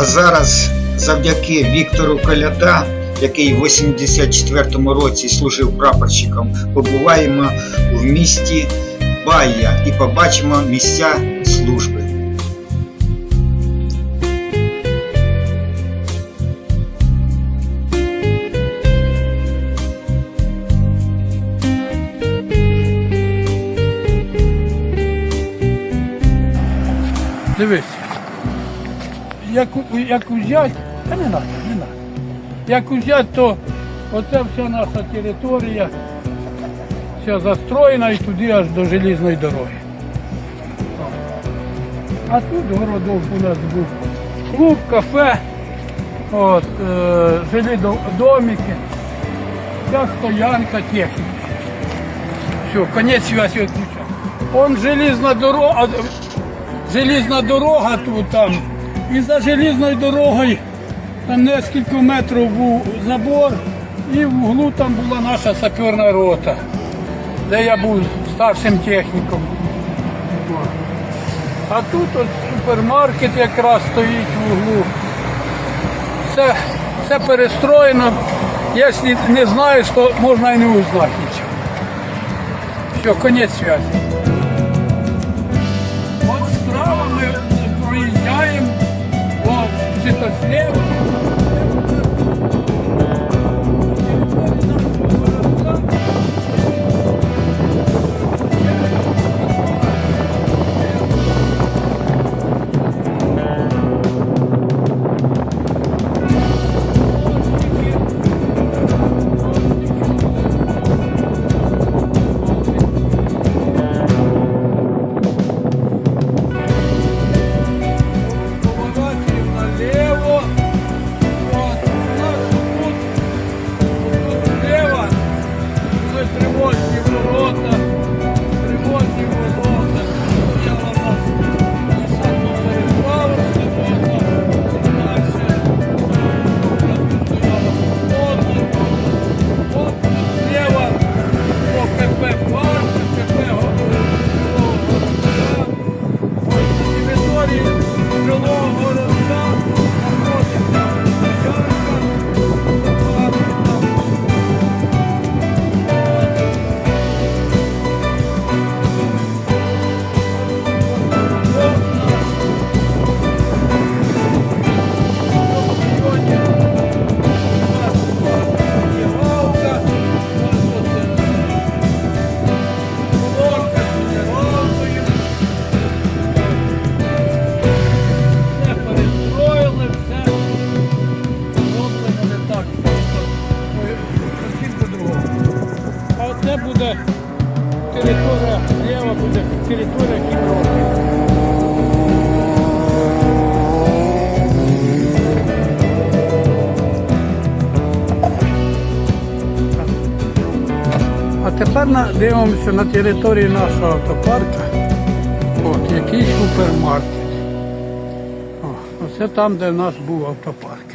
А зараз завдяки Віктору Коляда, який в 84-му році служив прапорщиком, побуваємо в місті Бая і побачимо місця служби. Дивись. Як, як узять, та не треба, не треба. Як узять, то оце вся наша територія, вся застроєна і туди аж до желізної дороги. А тут городок у нас був клуб, кафе, от, е, жилі домики, вся стоянка техніки. Все, конець связи відключав. Он железна дорога, железна дорога тут там. І за железною дорогою там нескільки метрів був забор, і в углу там була наша саперна рота, де я був старшим техніком. А тут от супермаркет якраз стоїть в углу. Все, все перестроєно. Якщо не знаєш, то можна і не узнати нічого. Все, конець зв'язку. Yeah. Уже привозные ворота. Територія, зліва буде територія Кіпровки. А тепер дивимося на території нашого автопарка. От, який супермаркет. О, оце там, де в нас був автопарк.